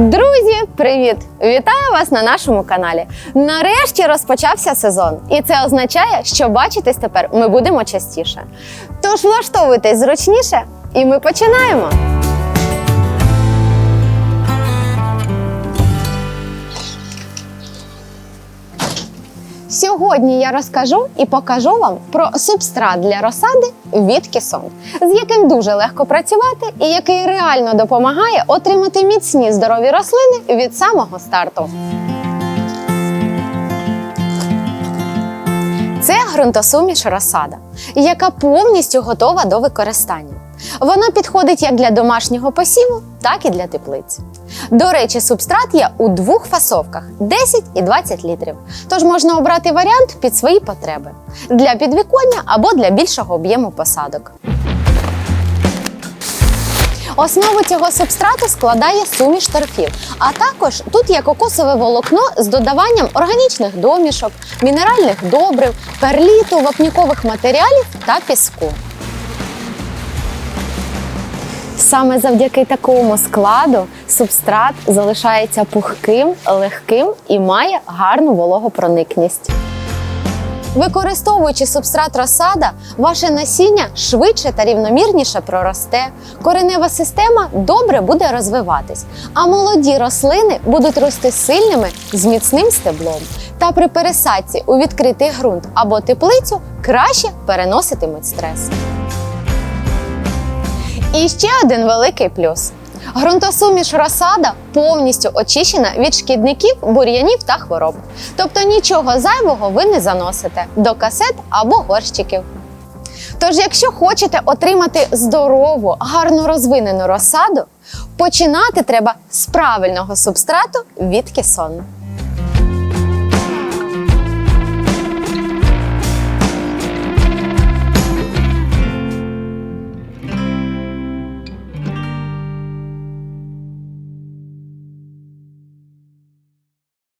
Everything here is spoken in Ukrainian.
Друзі, привіт! Вітаю вас на нашому каналі. Нарешті розпочався сезон, і це означає, що бачитись тепер ми будемо частіше. Тож влаштовуйтесь зручніше, і ми починаємо. Сьогодні я розкажу і покажу вам про субстрат для розсади від кісон, з яким дуже легко працювати і який реально допомагає отримати міцні здорові рослини від самого старту. Це ґрунтосуміш розсада, яка повністю готова до використання. Вона підходить як для домашнього посіву, так і для теплиць. До речі, субстрат є у двох фасовках 10 і 20 літрів. Тож можна обрати варіант під свої потреби для підвіконня або для більшого об'єму посадок. Основу цього субстрату складає суміш торфів, а також тут є кокосове волокно з додаванням органічних домішок, мінеральних добрив, перліту, вапнікових матеріалів та піску. Саме завдяки такому складу субстрат залишається пухким, легким і має гарну вологопроникність. Використовуючи субстрат розсада, ваше насіння швидше та рівномірніше проросте, коренева система добре буде розвиватись, а молоді рослини будуть рости сильними з міцним стеблом. Та при пересадці у відкритий ґрунт або теплицю краще переноситимуть стрес. І ще один великий плюс. Ґрунтосуміш розсада повністю очищена від шкідників, бур'янів та хвороб. Тобто нічого зайвого ви не заносите до касет або горщиків. Тож, якщо хочете отримати здорову, гарно розвинену розсаду, починати треба з правильного субстрату від кесон.